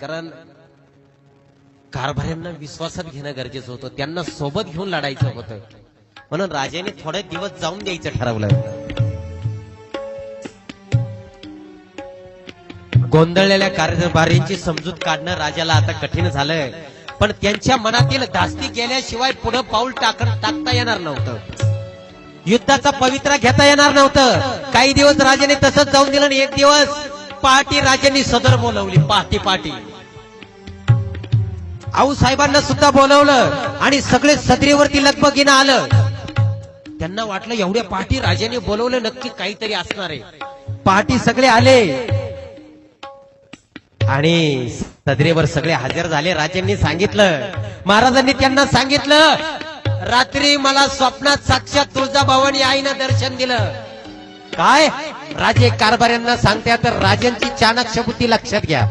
कारण कारभाऱ्यांना विश्वासात घेणं गरजेचं होतं. त्यांना सोबत घेऊन लढायचं होतं. म्हणून राजाने थोडे दिवस जाऊन द्यायचं ठरवलं. गोंधळलेल्या कारभारींची समजूत काढणं राजाला आता कठीण झालंय. पण त्यांच्या मनातील धास्ती गेल्याशिवाय पुढे पाऊल टाक टाकता येणार नव्हतं. युद्धाचा पवित्रा घेता येणार नव्हतं. काही दिवस राजाने तसंच जाऊन दिलं आणि एक दिवस पहाटी राजांनी सदर बोलवली पहाटी पहाटी आऊ साहेबांना सुद्धा बोलवलं आणि सगळे सदरीवरती लगबगीनं आलं. त्यांना वाटलं एवढ्या पहाटी राजाने बोलवलं नक्की काहीतरी असणार आहे. पहाटी सगळे आले. आणि सदरेवर सगळे हजर झाले राजांनी सांगितलं. महाराजांनी त्यांना सांगितलं रात्री मला स्वप्नात साक्षात तुळजाभवानी आईनं दर्शन दिलं. काय? राजे कारभाऱ्यांना सांगत्या तर राजांची चाणक्य बुद्धी लक्षात घ्या.